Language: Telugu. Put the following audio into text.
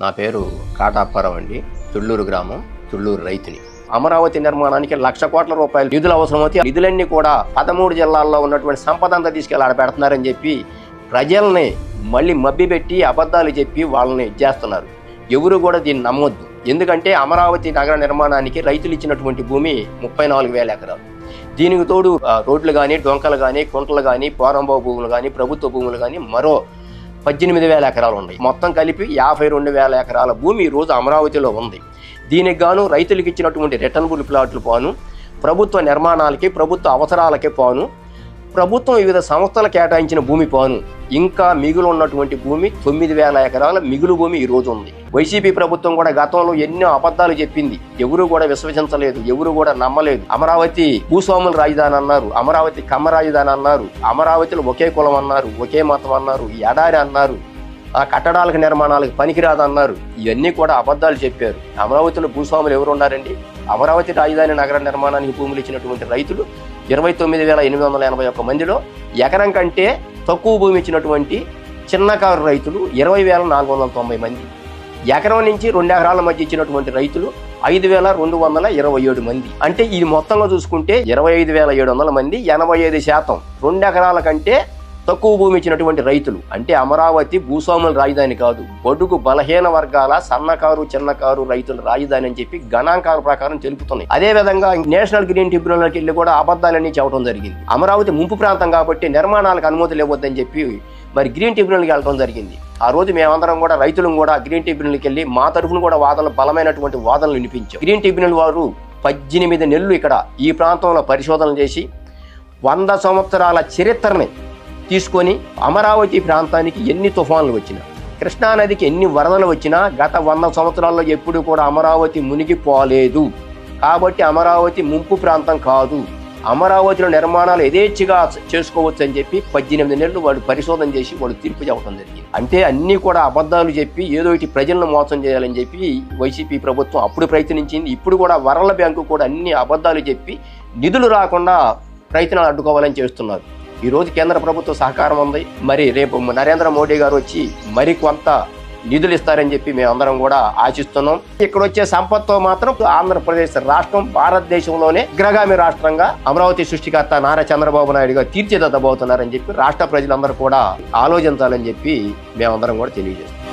నా పేరు కాటాపారం అండి. తుళ్ళూరు గ్రామం తుళ్ళూరు రైతుని. అమరావతి నిర్మాణానికి లక్ష కోట్ల రూపాయలు నిధులు అవసరమవుతాయి నిధులన్నీ కూడా పదమూడు జిల్లాల్లో ఉన్నటువంటి సంపద అంతా తీసుకెళ్ళి ఆడ పెడుతున్నారని చెప్పి ప్రజల్ని మళ్ళీ మబ్బిపెట్టి అబద్ధాలు చెప్పి వాళ్ళని చేస్తున్నారు. ఎవరు కూడా దీన్ని నమ్మొద్దు. ఎందుకంటే అమరావతి నగర నిర్మాణానికి రైతులు ఇచ్చినటువంటి భూమి ముప్పై నాలుగు వేల ఎకరాలు. దీనికి తోడు రోడ్లు కానీ డొంకలు కానీ కుంటలు కానీ పోరంబావు భూములు కానీ ప్రభుత్వ భూములు కానీ మరో పద్దెనిమిది వేల ఎకరాలు ఉన్నాయి. మొత్తం కలిపి యాభై రెండు వేల ఎకరాల భూమి ఈరోజు రోజు అమరావతిలో ఉంది. దీనికి గాను రైతులకు ఇచ్చినటువంటి రిటర్నబుల్ ప్లాట్లు పోను. ప్రభుత్వ నిర్మాణాలకి ప్రభుత్వ అవసరాలకి పోను. ప్రభుత్వం వివిధ సంస్థలు కేటాయించిన భూమి పోను. ఇంకా మిగులు ఉన్నటువంటి భూమి తొమ్మిది వేల ఎకరాల మిగులు భూమి ఈ రోజు ఉంది. వైసీపీ ప్రభుత్వం కూడా గతంలో ఎన్నో అబద్ధాలు చెప్పింది. ఎవరు కూడా విశ్వసించలేదు ఎవరు కూడా నమ్మలేదు. అమరావతి భూస్వాముల రాజధాని అన్నారు అమరావతి కమ్మ రాజధాని అన్నారు అమరావతిలో ఒకే కులం అన్నారు ఒకే మతం అన్నారు ఎడారి అన్నారు ఆ కట్టడాలకు నిర్మాణాలకు పనికిరాదు అన్నారు. ఇవన్నీ కూడా అబద్ధాలు చెప్పారు. అమరావతిలో భూస్వాములు ఎవరు ఉన్నారండి అమరావతి రాజధాని నగర నిర్మాణానికి భూములు ఇచ్చినటువంటి రైతులు ఇరవై తొమ్మిది వేల ఎనిమిది వందల ఎనభై ఒక్క మందిలో ఎకరం కంటే తక్కువ భూమి ఇచ్చినటువంటి చిన్నకారు రైతులు ఇరవై వేల నాలుగు వందల తొంభై మంది. ఎకరం నుంచి రెండు ఎకరాల మధ్య ఇచ్చినటువంటి రైతులు ఐదు వేల రెండు వందల ఇరవై ఏడు మంది. అంటే ఇది మొత్తంగా చూసుకుంటే ఇరవై ఐదు వేల ఏడు వందల మంది ఎనభై ఐదు శాతం రెండు ఎకరాల కంటే తక్కువ భూమి ఇచ్చినటువంటి రైతులు. అంటే అమరావతి భూస్వాముల రాజధాని కాదు. బడుగు బలహీన వర్గాల సన్నకారు చిన్నకారు రైతుల రాజధాని అని చెప్పి గణాంకాల ప్రకారం తెలుపుతున్నాయి. అదే విధంగా నేషనల్ గ్రీన్ ట్రిబ్యునల్కి వెళ్ళి కూడా అబద్ధాలన్నీ చెప్పడం జరిగింది. అమరావతి ముంపు ప్రాంతం కాబట్టి నిర్మాణాలకు అనుమతులు ఇవ్వద్దని చెప్పి మరి గ్రీన్ ట్రిబ్యునల్కి వెళ్ళడం జరిగింది. ఆ రోజు మేమందరం కూడా రైతులను కూడా గ్రీన్ ట్రిబ్యునల్కి వెళ్ళి మా తరఫున కూడా వాదనలు బలమైనటువంటి వాదనలు వినిపించాం. గ్రీన్ ట్రిబ్యునల్ వారు పద్దెనిమిది నెలలు ఇక్కడ ఈ ప్రాంతంలో పరిశోధనలు చేసి వంద సంవత్సరాల చరిత్రని తీసుకొని అమరావతి ప్రాంతానికి ఎన్ని తుఫాన్లు వచ్చినా కృష్ణానదికి ఎన్ని వరదలు వచ్చినా గత వంద సంవత్సరాల్లో ఎప్పుడు కూడా అమరావతి మునిగిపోలేదు. కాబట్టి అమరావతి ముంపు ప్రాంతం కాదు. అమరావతిలో నిర్మాణాలు యథేచ్ఛగా చేసుకోవచ్చు అని చెప్పి పద్దెనిమిది నెలలు వాడు పరిశోధన చేసి వాడు తీర్పు చెప్పడం జరిగింది. అంటే అన్నీ కూడా అబద్ధాలు చెప్పి ఏదో ఇటు ప్రజలను మోసం చేయాలని చెప్పి వైసీపీ ప్రభుత్వం అప్పుడు ప్రయత్నించింది. ఇప్పుడు కూడా వరల బ్యాంకు కూడా అన్ని అబద్ధాలు చెప్పి నిధులు రాకుండా ప్రయత్నాలు అడ్డుకోవాలని చేస్తున్నారు. ఈ రోజు కేంద్ర ప్రభుత్వ సహకారం ఉంది. మరి రేపు నరేంద్ర మోడీ గారు వచ్చి మరి కొంత నిధులు ఇస్తారని చెప్పి మేమందరం కూడా ఆశిస్తున్నాం. ఇక్కడ వచ్చే సంపత్తో మాత్రం ఆంధ్రప్రదేశ్ రాష్ట్రం భారతదేశంలోనే అగ్రగామి రాష్ట్రంగా అమరావతి సృష్టికర్త నారా చంద్రబాబు నాయుడు గారు తీర్చిదిద్దబోతున్నారని చెప్పి రాష్ట్ర ప్రజలందరూ కూడా ఆలోచించాలని చెప్పి మేమందరం కూడా తెలియజేస్తాం